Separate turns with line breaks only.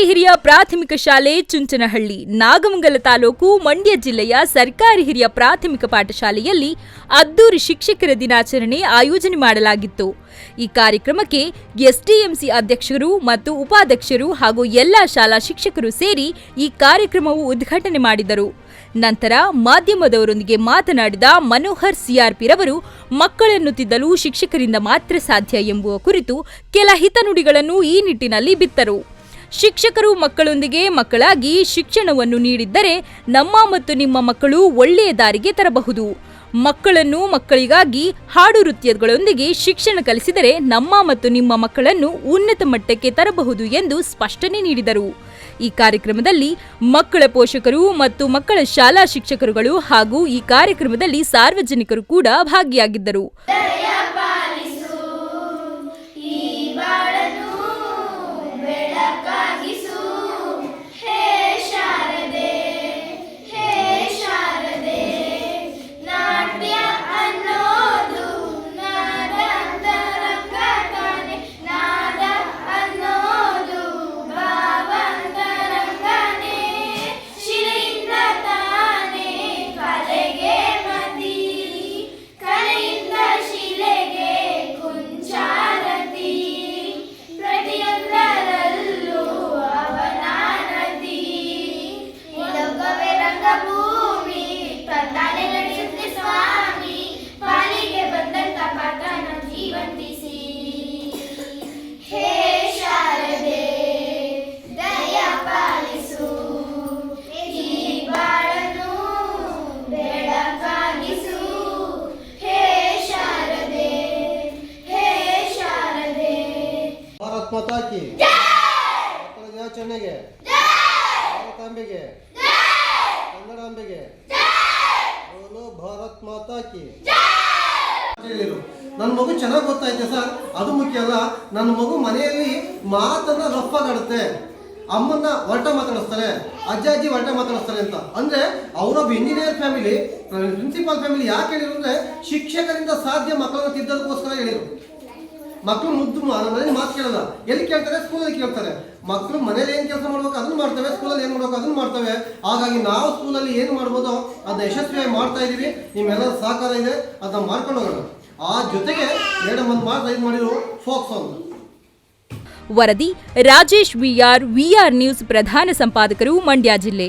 ಸರ್ಕಾರಿ ಹಿರಿಯ ಪ್ರಾಥಮಿಕ ಶಾಲೆ ಚುಂಚನಹಳ್ಳಿ, ನಾಗಮಂಗಲ ತಾಲೂಕು, ಮಂಡ್ಯ ಜಿಲ್ಲೆಯ ಸರ್ಕಾರಿ ಹಿರಿಯ ಪ್ರಾಥಮಿಕ ಪಾಠಶಾಲೆಯಲ್ಲಿ ಅದ್ದೂರಿ ಶಿಕ್ಷಕರ ದಿನಾಚರಣೆ ಆಯೋಜನೆ ಮಾಡಲಾಗಿತ್ತು. ಈ ಕಾರ್ಯಕ್ರಮಕ್ಕೆ ಎಸ್ಡಿಎಂಸಿ ಅಧ್ಯಕ್ಷರು ಮತ್ತು ಉಪಾಧ್ಯಕ್ಷರು ಹಾಗೂ ಎಲ್ಲಾ ಶಾಲಾ ಶಿಕ್ಷಕರು ಸೇರಿ ಈ ಕಾರ್ಯಕ್ರಮವು ಉದ್ಘಾಟನೆ ಮಾಡಿದರು. ನಂತರ ಮಾಧ್ಯಮದವರೊಂದಿಗೆ ಮಾತನಾಡಿದ ಮನೋಹರ್ ಸಿಆರ್ಪಿರವರು ಮಕ್ಕಳನ್ನು ತಿದ್ದಲು ಶಿಕ್ಷಕರಿಂದ ಮಾತ್ರ ಸಾಧ್ಯ ಎಂಬುವ ಕುರಿತು ಕೆಲ ಹಿತನುಡಿಗಳನ್ನು ಈ ನಿಟ್ಟಿನಲ್ಲಿ ಬಿತ್ತರು. ಶಿಕ್ಷಕರು ಮಕ್ಕಳೊಂದಿಗೆ ಮಕ್ಕಳಾಗಿ ಶಿಕ್ಷಣವನ್ನು ನೀಡಿದ್ದರೆ ನಮ್ಮ ಮತ್ತು ನಿಮ್ಮ ಮಕ್ಕಳು ಒಳ್ಳೆಯ ದಾರಿಗೆ ತರಬಹುದು. ಮಕ್ಕಳನ್ನು ಮಕ್ಕಳಿಗಾಗಿ ಹಾಡು ನೃತ್ಯಗಳೊಂದಿಗೆ ಶಿಕ್ಷಣ ಕಲಿಸಿದರೆ ನಮ್ಮ ಮತ್ತು ನಿಮ್ಮ ಮಕ್ಕಳನ್ನು ಉನ್ನತ ಮಟ್ಟಕ್ಕೆ ತರಬಹುದು ಎಂದು ಸ್ಪಷ್ಟನೆ ನೀಡಿದರು. ಈ ಕಾರ್ಯಕ್ರಮದಲ್ಲಿ ಮಕ್ಕಳ ಪೋಷಕರು ಮತ್ತು ಮಕ್ಕಳ ಶಾಲಾ ಶಿಕ್ಷಕರುಗಳು ಹಾಗೂ ಈ ಕಾರ್ಯಕ್ರಮದಲ್ಲಿ ಸಾರ್ವಜನಿಕರು ಕೂಡ ಭಾಗಿಯಾಗಿದ್ದರು.
ಭಾರತ್ ಮಾತಾ ಕಿ ಮಕ್ಕಳ ದಿನಾಚರಣೆಗೆ ಭಾರತಾಂಬೆಗೆ ಕನ್ನಡಾಂಬೆಗೆ. ಬೋಲೋ ಭಾರತ್ ಮಾತಾಕಿ. ಹೇಳಿದರು ನನ್ನ ಮಗು ಚೆನ್ನಾಗಿ ಗೊತ್ತಾಯ್ತೆ ಸರ್? ಅದು ಮುಖ್ಯ ಅಲ್ಲ ನನ್ನ ಮಗು ಮನೆಯಲ್ಲಿ ಮಾತನ್ನ ರಫಾಗಾಡುತ್ತೆ ಅಮ್ಮನ್ನ ಹೊರಟ ಮಾತಾಡಿಸ್ತಾರೆ ಅಜ್ಜ ಅಜ್ಜಿ ಹೊರಟ ಮಾತಾಡಿಸ್ತಾರೆ ಅಂತ. ಅಂದ್ರೆ ಅವರೊಬ್ಬ ಇಂಜಿನಿಯರ್ ಫ್ಯಾಮಿಲಿ ಪ್ರಿನ್ಸಿಪಾಲ್ ಫ್ಯಾಮಿಲಿ ಯಾಕೆ ಹೇಳಿದ್ರು ಅಂದ್ರೆ ಶಿಕ್ಷಕರಿಂದ ಸಾಧ್ಯ ಮಕ್ಕಳನ್ನ ತಿದ್ದೋದಕ್ಕೋಸ್ಕರ ಹೇಳಿರು ಮಕ್ಕಳು ಮುದ್ದು ಮನೇಲಿ ಮಾತು ಕೇಳಲ್ಲ. ಎಲ್ಲಿ ಕೇಳ್ತಾರೆ? ಸ್ಕೂಲಲ್ಲಿ ಕೇಳ್ತಾರೆ. ಮಕ್ಕಳು ಮನೇಲಿ ಏನು ಕೆಲಸ ಮಾಡ್ಬೇಕು, ಅದನ್ನು ಮಾಡ್ತವೆ. ಸ್ಕೂಲಲ್ಲಿ ಏನು ಮಾಡ್ಬೇಕು, ಅದನ್ನು ಮಾಡ್ತವೆ. ಹಾಗಾಗಿ ನಾವು ಸ್ಕೂಲಲ್ಲಿ ಏನು ಮಾಡ್ಬೋದು, ಅದನ್ನ ಯಶಸ್ವಿಯಾಗಿ ಮಾಡ್ತಾ ಇದ್ದೀವಿ ನಿಮ್ಮೆಲ್ಲರ ಸಹಕಾರ ಇದೆ. ಅದನ್ನ ಮಾಡ್ಕೊಂಡು ಹೋಗೋಣ. ಆ ಜೊತೆಗೆ ಮೇಡಮ್ ಒಂದು ಮಾತು ಇದು ಮಾಡಿದ್ರು. Folk song.
ವರದಿ ರಾಜೇಶ್ ವಿಆರ್ ವಿಆರ್ ನ್ಯೂಸ್ ಪ್ರಧಾನ ಸಂಪಾದಕರು ಮಂಡ್ಯ ಜಿಲ್ಲೆ.